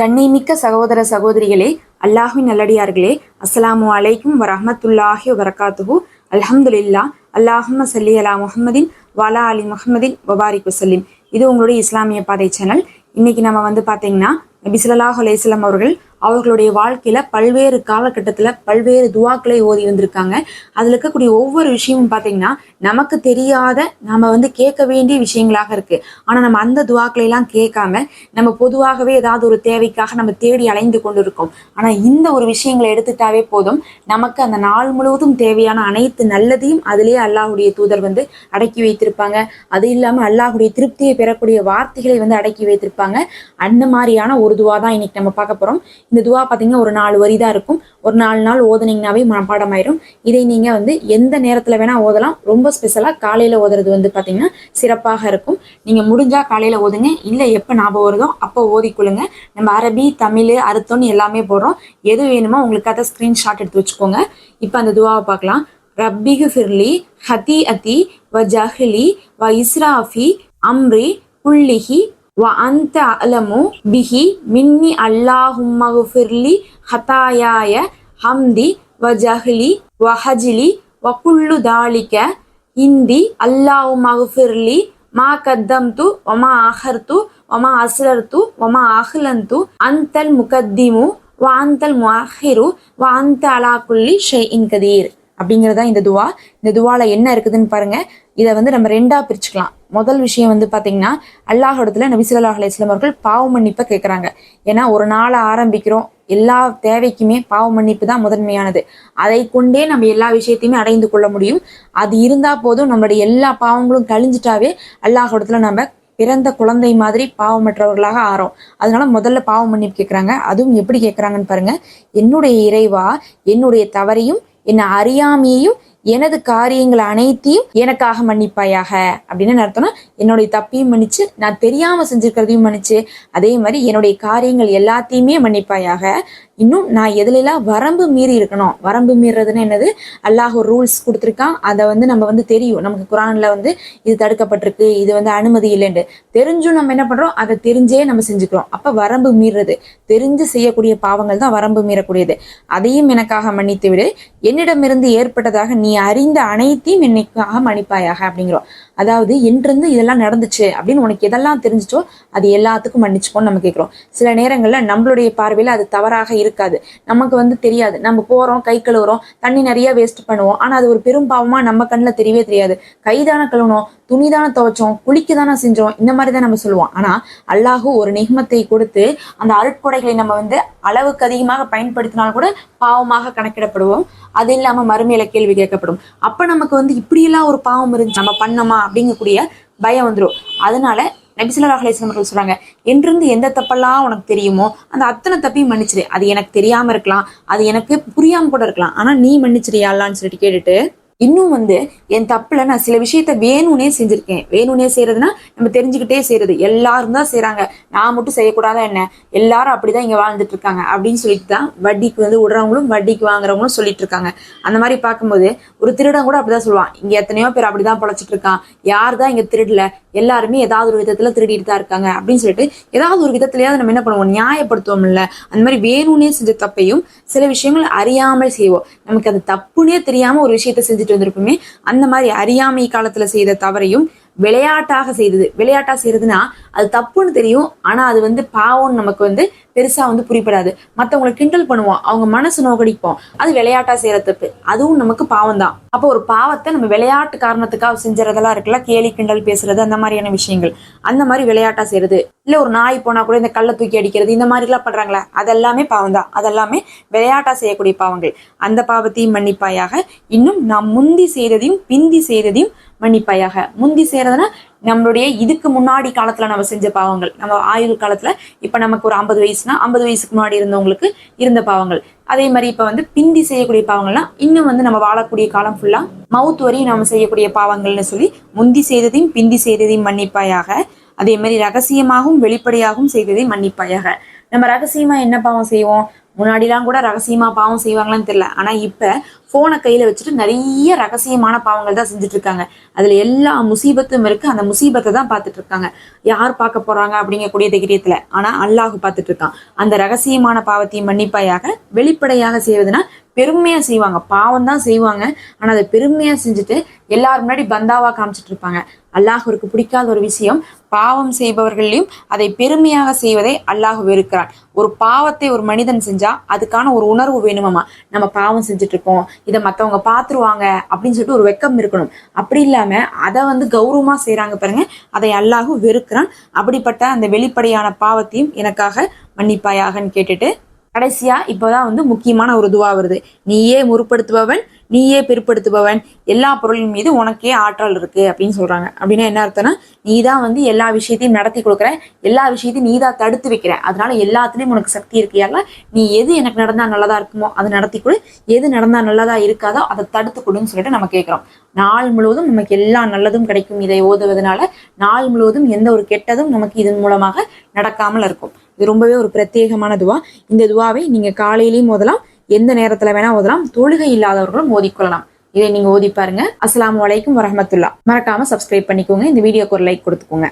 கண்ணிமிக்க சகோதர சகோதரிகளே அல்லாஹின் நல்லடியார்களே அஸ்ஸலாமு அலைக்கும் வரமத்துல்லாஹி வரகாத்துஹு அல்ஹம்துலில்லா அல்லாஹும் சல்லி அலா முஹம்மதின் வாலா அலி முஹம்மதின் வபாரிக் வசல்லிம் இது உங்களுடைய இஸ்லாமிய பாதை சேனல் இன்னைக்கு நம்ம வந்து பாத்தீங்கன்னா நபி ஸல்லல்லாஹு அவர்கள் அவர்களுடைய வாழ்க்கையில பல்வேறு காலகட்டத்துல பல்வேறு துவாக்களை ஓதி வந்திருக்காங்க. அதுல இருக்கக்கூடிய ஒவ்வொரு விஷயமும் பாத்தீங்கன்னா நமக்கு தெரியாத நாம வந்து கேட்க வேண்டிய விஷயங்களாக இருக்கு. ஆனா நம்ம அந்த துவாக்களையெல்லாம் கேட்காம நம்ம பொதுவாகவே ஏதாவது ஒரு தேவைக்காக நம்ம தேடி அலைந்து கொண்டு இருக்கோம் ஆனா இந்த ஒரு விஷயங்களை எடுத்துட்டாவே போதும். நமக்கு அந்த நாள் முழுவதும் தேவையான அனைத்து நல்லதையும் அதிலேயே அல்லாஹுடைய தூதர் வந்து அடக்கி வைத்திருப்பாங்க. அது இல்லாம அல்லாஹுடைய திருப்தியை பெறக்கூடிய வார்த்தைகளை வந்து அடக்கி வைத்திருப்பாங்க. அந்த மாதிரியான ஒரு துவா தான் இன்னைக்கு நம்ம பார்க்க போகிறோம் இந்த துவா பார்த்தீங்கன்னா ஒரு நாலு வரி தான் இருக்கும். ஒரு நாலு நாள் ஓதுனீங்கனாவே மனப்பாடம் ஆயிரும் இதை நீங்கள் வந்து எந்த நேரத்தில் வேணால் ஓதலாம். ரொம்ப ஸ்பெஷலாக காலையில் ஓதுறது வந்து பார்த்தீங்கன்னா சிறப்பாக இருக்கும். நீங்கள் முடிஞ்சால் காலையில் ஓதுங்க. இல்லை எப்போ ஞாபகம் வருதோ அப்போ ஓதிக்கொள்ளுங்க நம்ம அரபி தமிழ் அறுத்தோன்னு எல்லாமே போடுறோம். எது வேணுமோ உங்களுக்கு அதை எடுத்து வச்சுக்கோங்க. இப்போ அந்த துவாவை பார்க்கலாம். ரப்பிகு ஃபிர்லி ஹதி அதி வ ஜஹ்லி வ இஸ்ராஃபி அம்ரி குல்லிஹி வ அந்த அலமு பிஹி மின்னி அல்லாஹும்மகுஃபிர்லி ஹதாயாய ஹம்தி வ ஜஹ்லி வ ஹஜ்லி வ குல்லு தாலிக்க இந்தி அல்லாஹு மகுஃபிர்லி மா கத்தம்து ஒமா ஆஹர்து ஒமா அஸ்ரர்து ஒமா அஹ்லந்து அந்தல் முகத்திமு வ அந்தல் முஹிரு வ அந்த அலா குல்லி ஷைஇன் கதீர் அப்படிங்கிறதா இந்த துவா. இந்த துவால என்ன இருக்குதுன்னு பாருங்க. இதை வந்து நம்ம ரெண்டா பிரிச்சுக்கலாம். முதல் விஷயம் வந்து பார்த்தீங்கன்னா அல்லாஹிடத்துல நபி ஸல்லல்லாஹு அலைஹி அவர்கள் பாவ மன்னிப்பை கேட்குறாங்க ஏன்னா ஒரு நாளை ஆரம்பிக்கிறோம் எல்லா தேவைக்குமே பாவ மன்னிப்பு தான் முதன்மையானது. அதை கொண்டே நம்ம எல்லா விஷயத்தையுமே அடைந்து கொள்ள முடியும். அது இருந்தா போதும் நம்மளுடைய எல்லா பாவங்களும் கழிஞ்சிட்டாவே அல்லாஹிடத்துல நம்ம பிறந்த குழந்தை மாதிரி பாவமற்றவர்களாக ஆறோம். அதனால முதல்ல பாவம் மன்னிப்பு கேட்குறாங்க அதுவும் எப்படி கேட்குறாங்கன்னு பாருங்க. என்னுடைய இறைவா என்னுடைய தவறையும் என்னை அறியாமையையும் எனது காரியங்கள் அனைத்தையும் எனக்காக மன்னிப்பாயாக அப்படின்னு அர்த்தம்னா என்னுடைய தப்பையும் மன்னிச்சு நான் தெரியாம செஞ்சிருக்கிறதையும் மன்னிச்சு அதே மாதிரி என்னுடைய காரியங்கள் எல்லாத்தையுமே மன்னிப்பாயாக. இன்னும் நான் எதுலெல்லாம் வரம்பு மீறி இருக்கணும் வரம்பு மீறதுன்னு என்னது? அல்லாஹ் ஒரு ரூல்ஸ் கொடுத்துருக்கான். அதை வந்து நம்ம வந்து தெரியும். நமக்கு குரான்ல வந்து இது தடுக்கப்பட்டிருக்கு இது வந்து அனுமதி இல்லைன்னு தெரிஞ்சும் நம்ம என்ன பண்றோம்? அதை தெரிஞ்சே நம்ம செஞ்சுக்கிறோம். அப்ப வரம்பு மீறுறது. தெரிஞ்சு செய்யக்கூடிய பாவங்கள் தான் வரம்பு மீறக்கூடியது. அதையும் எனக்காக மன்னித்து விடு என்னிடமிருந்து ஏற்பட்டதாக நீ அறிந்த அனைத்தையும் என்னைக்காக மன்னிப்பாயாக அப்படிங்கிறோம். அதாவது என்றிருந்து இதெல்லாம் நடந்துச்சு அப்படின்னு உனக்கு எதெல்லாம் தெரிஞ்சிச்சோ அது எல்லாத்துக்கும் மன்னிச்சுக்கோன்னு நம்ம கேட்குறோம் சில நேரங்களில் நம்மளுடைய பார்வையில் அது தவறாக இருக்காது. நமக்கு வந்து தெரியாது. நம்ம போகிறோம் கை கழுவுறோம் தண்ணி நிறைய வேஸ்ட் பண்ணுவோம். ஆனால் அது ஒரு பெரும் பாவமாக நம்ம கண்ணில் தெரியவே தெரியாது. கைதான கழுவணும் துணிதான துவைச்சோம் குளிக்க தானே செஞ்சோம் இந்த மாதிரி தான் நம்ம சொல்லுவோம். ஆனால் அல்லாஹு ஒரு நிகமத்தை கொடுத்து அந்த அருட்கொடைகளை நம்ம வந்து அளவுக்கு அதிகமாக பயன்படுத்தினால் கூட பாவமாக கணக்கிடப்படுவோம். அது இல்லாமல் மறுமையில கேள்வி கேட்கப்படும். அப்போ நமக்கு வந்து இப்படியெல்லாம் ஒரு பாவம் இருந்துச்சு. நம்ம பண்ணோமா? அப்படிங்கக்கூடிய பயம் வந்துடும் அதனால நபிசுல்லா அலிஸ்லாம் அவர்கள் சொல்றாங்க என்றிருந்து எந்த தப்பெல்லாம் உனக்கு தெரியுமோ அந்த அத்தனை தப்பையும் மன்னிச்சிரு. அது எனக்கு தெரியாம இருக்கலாம் அது எனக்கு புரியாம கூட இருக்கலாம். ஆனா நீ மன்னிச்சிரியாலான்னு சொல்லிட்டு கேட்டுட்டு இன்னும் வந்து என் தப்புல நான் சில விஷயத்த வேணும்னே செஞ்சிருக்கேன். வேணும்னே செய்யறதுன்னா நம்ம தெரிஞ்சுக்கிட்டே செய்யறது எல்லாரும் தான் செய்யறாங்க நான் மட்டும் செய்யக்கூடாதா என்ன? எல்லாரும் அப்படிதான் இங்க வாழ்ந்துட்டு இருக்காங்க அப்படின்னு சொல்லிட்டு தான் வட்டிக்கு வந்து விடுறவங்களும் வட்டிக்கு வாங்குறவங்களும் சொல்லிட்டு இருக்காங்க அந்த மாதிரி பார்க்கும்போது ஒரு திருடன் கூட அப்படிதான் சொல்லுவான். இங்க எத்தனையோ பேர் அப்படிதான் பழச்சிட்டு இருக்கான் யார் தான் இங்க திருடல? எல்லாருமே ஏதாவது ஒரு விதத்துல திருடிட்டு தான் இருக்காங்க. அப்படின்னு சொல்லிட்டு ஏதாவது ஒரு விதத்துலயாவது நம்ம என்ன பண்ணுவோம்? நியாயப்படுத்துவோம் இல்ல அந்த மாதிரி வேணும்னே செஞ்ச தப்பையும் சில விஷயங்கள் அறியாமல் செய்வோம். நமக்கு அது தப்புனே தெரியாம ஒரு விஷயத்த செஞ்சுட்டு வந்திருப்போமே அந்த மாதிரி அறியாமை காலத்துல செய்த தவறையும் விளையாட்டாக செய்தது. விளையாட்டா செய்யறதுன்னா அது தப்புன்னு தெரியும். ஆனால் அது வந்து பாவம்னு நமக்கு வந்து பெருசாக வந்து புரிப்படாது மற்றவங்களை கிண்டல் பண்ணுவோம். அவங்க மனசு நோக்கடிப்போம் அது விளையாட்டாக செய்கிற தப்பு. அதுவும் நமக்கு பாவம் தான் அப்போ ஒரு பாவத்தை நம்ம விளையாட்டு காரணத்துக்காக செஞ்சுறதெல்லாம் இருக்குல்ல? கேலி கிண்டல் பேசுறது அந்த மாதிரியான விஷயங்கள். அந்த மாதிரி விளையாட்டாக செய்யறது. இல்லை ஒரு நாய் போனால் கூட இந்த கல்லை தூக்கி அடிக்கிறது இந்த மாதிரிலாம் பண்ணுறாங்களே அதெல்லாமே பாவம் தான் அதெல்லாமே விளையாட்டாக செய்யக்கூடிய பாவங்கள். அந்த பாவத்தையும் மன்னிப்பாயாக. இன்னும் நாம் முந்தி செய்ததையும் பிந்தி செய்ததையும் மன்னிப்பாயாக. முந்தி செய்கிறதுனா நம்மளுடைய இதுக்கு முன்னாடி காலத்துல நம்ம செஞ்ச பாவங்கள். நம்ம ஆயுள் காலத்துல இப்ப நமக்கு ஒரு ஐம்பது வயசுனா ஐம்பது வயசுக்கு முன்னாடி இருந்தவங்களுக்கு இருந்த பாவங்கள். அதே மாதிரி இப்ப வந்து பிந்தி செய்யக்கூடிய பாவங்கள்லாம் இன்னும் வந்து நம்ம வாழக்கூடிய காலம் ஃபுல்லா மவுத் வரையும் நம்ம செய்யக்கூடிய பாவங்கள்னு சொல்லி முந்தி செய்ததையும் பிந்தி செய்ததையும் மன்னிப்பாயாக. அதே மாதிரி ரகசியமாகவும் வெளிப்படையாகவும் செய்ததை மன்னிப்பாயாக. நம்ம ரகசியமா என்ன பாவம் செய்வோம்? முன்னாடிலாம் கூட ரகசியமா பாவம் செய்வாங்களான்னு தெரியல. ஆனா இப்ப போனை கையில வச்சுட்டு நிறைய ரகசியமான பாவங்கள் தான் செஞ்சுட்டு இருக்காங்க அதுல எல்லா முசீபத்தும் இருக்கு. அந்த முசீபத்தை தான் பார்த்துட்டு இருக்காங்க யார் பார்க்க போறாங்க அப்படிங்கக்கூடிய தைரியத்துல? ஆனா அல்லாஹ் பார்த்துட்டு இருக்கான் அந்த ரகசியமான பாவத்தையும் மன்னிப்பாயாக வெளிப்படையாக செய்வதுனா பெருமையா செய்வாங்க. பாவம் தான் செய்வாங்க. ஆனா அதை பெருமையா செஞ்சுட்டு எல்லாரும் முன்னாடி பந்தாவா காமிச்சிட்டு இருப்பாங்க அல்லாஹருக்கு பிடிக்காத ஒரு விஷயம் பாவம் செய்பவர்களையும் அதை பெருமையாக செய்வதை அல்லாஹ் வெறுக்கிறான். ஒரு பாவத்தை ஒரு மனிதன் செஞ்சா அதுக்கான ஒரு உணர்வு வேணுமாமா? நம்ம பாவம் செஞ்சுட்டு இருக்கோம் இதை மற்றவங்க பார்த்துருவாங்க அப்படின்னு சொல்லிட்டு ஒரு வெக்கம் இருக்கணும். அப்படி இல்லாம அதை வந்து கௌரவமா செய்யறாங்க பாருங்க. அதை அல்லாஹும் வெறுக்கிறான். அப்படிப்பட்ட அந்த வெளிப்படையான பாவத்தையும் எனக்காக மன்னிப்பாயாகன்னு கேட்டுட்டு கடைசியா இப்போதான் வந்து முக்கியமான ஒரு துவா வருது. நீயே முற்படுத்துபவன் நீயே பிற்படுத்துபவன். எல்லா பொருளின் மீது உனக்கே ஆற்றல் இருக்கு அப்படின்னு சொல்றாங்க. அப்படின்னா என்ன அர்த்தம்னா நீ தான் வந்து எல்லா விஷயத்தையும் நடத்தி கொடுக்குற எல்லா விஷயத்தையும் நீ தான் தடுத்து வைக்கிற. அதனால எல்லாத்துலேயும் உனக்கு சக்தி இருக்கு நீ எது எனக்கு நடந்தா நல்லதா இருக்குமோ அதை நடத்தி கொடு. எது நடந்தா நல்லதா இருக்காதோ அதை தடுத்து கொடுன்னு சொல்லிட்டு நம்ம கேட்குறோம். நாள் முழுவதும் நமக்கு எல்லா நல்லதும் கிடைக்கும். இதை ஓதுவதனால நாள் முழுவதும் எந்த ஒரு கெட்டதும் நமக்கு இதன் மூலமாக நடக்காமல் இருக்கும். இது ரொம்பவே ஒரு பிரத்யேகமான துவா. இந்த துவாவை நீங்க காலையிலேயும் ஓதலாம் எந்த நேரத்துல வேணா ஓதலாம் தொழுகை இல்லாதவர்களும் ஓதிக்கொள்ளலாம். இதை நீங்க ஓதி பாருங்க. அஸ்லாம் வலைக்கும் வரமத்துல்லா மறக்காம சப்ஸ்கிரைப் பண்ணிக்கோங்க. இந்த வீடியோக்கு ஒரு லைக் கொடுத்துக்கோங்க.